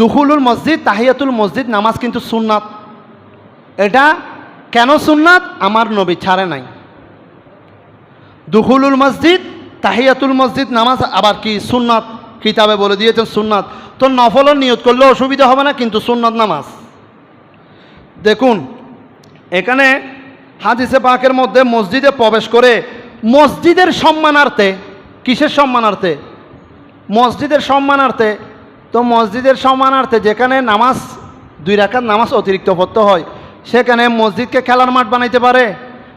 দুহুলুল মসজিদ, তাহিয়াতুল মসজিদ, নামাজ কিন্তু সুন্নাত। এটা কেন সুন্নাত? আমার নবী ছাড়ে নাই। দুহুলুল মসজিদ, তাহিয়াতুল মসজিদ, নামাজ আবার কি সুন্নাত? কিতাবে বলে দিয়েছেন সুন্নাত। তো নফলও নিয়ত করলে অসুবিধা হবে না, কিন্তু সুন্নাত নামাজ। দেখুন, এখানে হাদিসে পাকের মধ্যে মসজিদে প্রবেশ করে মসজিদের সম্মানার্থে, কিসের সম্মানার্থে? মসজিদের সম্মানার্থে তো মসজিদের সম্মানার্থে যেখানে নামাজ, দুই রাকাত নামাজ অতিরিক্ত পড়তে হয়, সেখানে মসজিদকে খেলার মাঠ বানাইতে পারে,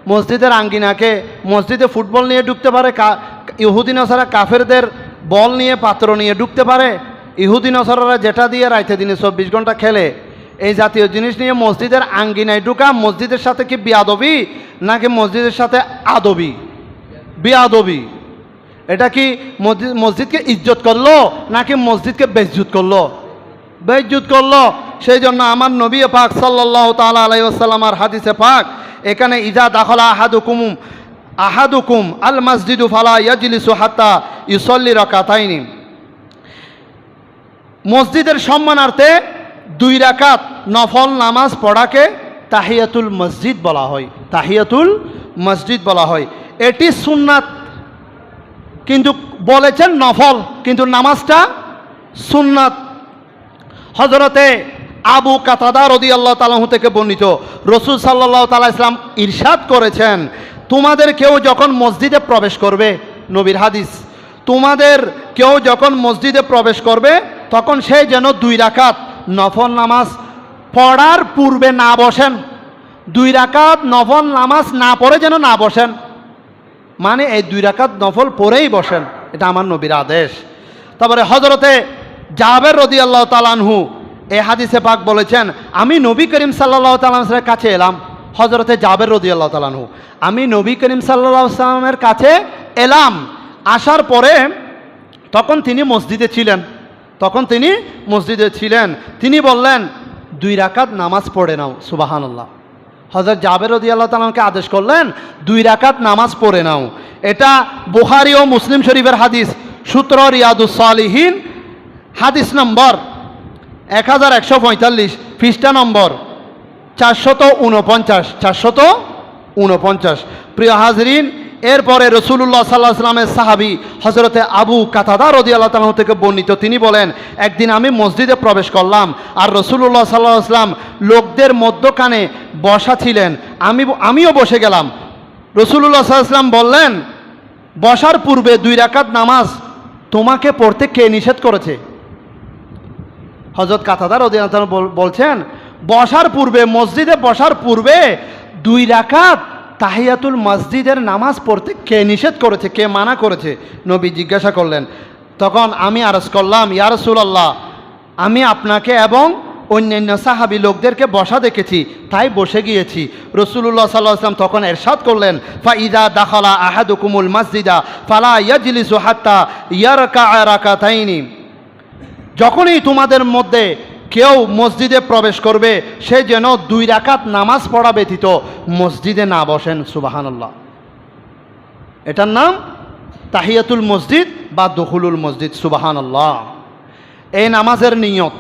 মসজিদের আঙ্গিনাকে, মসজিদে ফুটবল নিয়ে ঢুকতে পারে, কা- ইহুদি নসারা কাফেরদের বল নিয়ে পাত্র নিয়ে ঢুকতে পারে, ইহুদি নসারারা যেটা দিয়ে রাইতে দিনে চব্বিশ ঘণ্টা খেলে, এই জাতীয় জিনিস নিয়ে মসজিদের আঙ্গিনায় ঢুকা, মসজিদের সাথে কি বিয়াদবি, নাকি মসজিদের সাথে আদবি? বিয়াদবি। এটা কি মসজিদ মসজিদকে ইজ্জত করল, নাকি মসজিদকে বেজ্জুত করল? বেজ্জুত করল। সেই জন্য আমার নবী পাক সাল্লাহ তালা আলাইসাল্লামার হাদিসে পাক, এখানে ইজা দাখলা আহাদুকুম আহাদুকুম আল মসজিদু ফালা ইয়াজলিসু হাত্তা ইসল্লি রাকাতাইনি। মসজিদের সম্মানার্থে দুই রাকাত নফল নামাজ পড়াকে তাহিয়াতুল মসজিদ বলা হয়। তাহিয়াতুল মসজিদ বলা হয়। এটি সুন্নাত কিন্তু বলেছেন নফল, কিন্তু নামাজটা সুন্নাত। হজরতে আবু কাতাদা রদি আল্লাহ তালাহু থেকে বর্ণিত, রসুল সাল্লাহ তালা ইসলাম ইরশাদ করেছেন, তোমাদের কেউ যখন মসজিদে প্রবেশ করবে, নবীর হাদিস, তোমাদের কেউ যখন মসজিদে প্রবেশ করবে, তখন সে যেন দুই রাকাত নফল নামাজ পড়ার পূর্বে না বসেন। দুই রাকাত নফল নামাজ না পড়ে যেন না বসেন। মানে এই দুই রাকাত নফল পরেই বসেন। এটা আমার নবীর আদেশ। তারপরে হজরতে জাবের রদি আল্লাহ তালানহু এ হাদিসে পাক বলেছেন, আমি নবী করিম সাল্লাহ তালামের কাছে এলাম। হজরতে জাবের রদি আল্লাহ তালানহু আমি নবী করিম সাল্লাহ সাল্লামের কাছে এলাম। আসার পরে তখন তিনি মসজিদে ছিলেন। তখন তিনি মসজিদে ছিলেন। তিনি বললেন, দুই রাকাত নামাজ পড়ে নাও সুবাহান্লাহ হজরত জাবের রদি আল্লাহ তালাকে আদেশ করলেন, দুই রাকাত নামাজ পড়ে নাও। এটা বুখারি ও মুসলিম শরীফের হাদিস, সূত্র রিয়াদুসালিহীন হাদিস নম্বর এক হাজার একশো পঁয়তাল্লিশ, পৃষ্ঠা নম্বর চারশত ঊনপঞ্চাশ চারশত ঊনপঞ্চাশ প্রিয় হাজরিন এরপরে রসুল্লাহ সাল্লাহ সাল্লামের সাহাবি হজরতে আবু কাতাদা রদি আল্লাহ থেকে বর্ণিত। তিনি বলেন, একদিন আমি মসজিদে প্রবেশ করলাম আর রসুল্লাহ সাল্লাহ আসলাম লোকদের মধ্যখানে বসা ছিলেন। আমি আমিও বসে গেলাম। রসুল্লাহ সাল্লাম বললেন, বসার পূর্বে দুই রাকাত নামাজ তোমাকে পড়তে কে নিষেধ করেছে? হজরত কাতাদার অধীন বলছেন, বসার পূর্বে, মসজিদে বসার পূর্বে দুই রাকাত তাহিয়াতুল মসজিদের নামাজ পড়তে কে নিষেধ করেছে, কে মানা করেছে? নবী জিজ্ঞাসা করলেন, তখন আমি আরজ করলাম, ইয়া রাসূলুল্লাহ, আমি আপনাকে এবং অন্যান্য সাহাবি লোকদেরকে বসা দেখেছি, তাই বসে গিয়েছি। রসুল্লাহ সাল্লাহ আসলাম তখন এরশাদ করলেন ফা ইদা দাখলা আহাদুকুমুল মসজিদা, ফালা ইয়াজলিসু হাত্তা ইয়ারকা রাকাতাইনি। যখনই তোমাদের মধ্যে কেউ মসজিদে প্রবেশ করবে, সে যেন দুই রাকাত নামাজ পড়া ব্যতীত মসজিদে না বসেন সুবাহান্লাহ এটার নাম তাহিয়াতুল মসজিদ বা দখুলুল মসজিদ সুবাহান্লাহ এই নামাজের নিয়ত।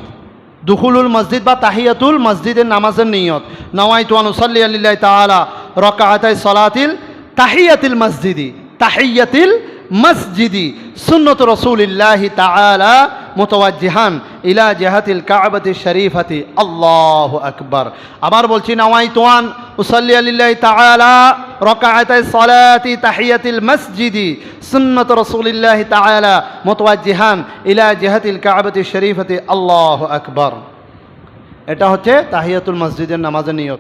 দুখুলুল মসজিদ বা তাহিয়াতুল মসজিদের নামাজের নিয়ত। নওয়াই তুয়ানুসাল্লি আল্লাহ তালা রকাহাতাই সলাতিল তাহিয়াতিল মসজিদি। তাহিয়াতিল মসজিদি। সুন্নত রসুলিল্লাহ তালা মোতওয়াজিহান ইলা জেহাতিল কাবাতি শরীফাতি। আল্লাহ আকবর। আবার বলছি নওয়াই তোয়ান, উসাল্লি আল্লাহ তালা রকাহাতাই সলাতি তাহিয়াতিল মসজিদি, সুন্নত রসুলিল্লাহ তালা মোতওয়াজিহান ইলা জেহাতিল কাবাতি শরীফাতি। আল্লাহ আকবর। এটা হচ্ছে তাহিয়াতুল মসজিদের নামাজের নিয়ত।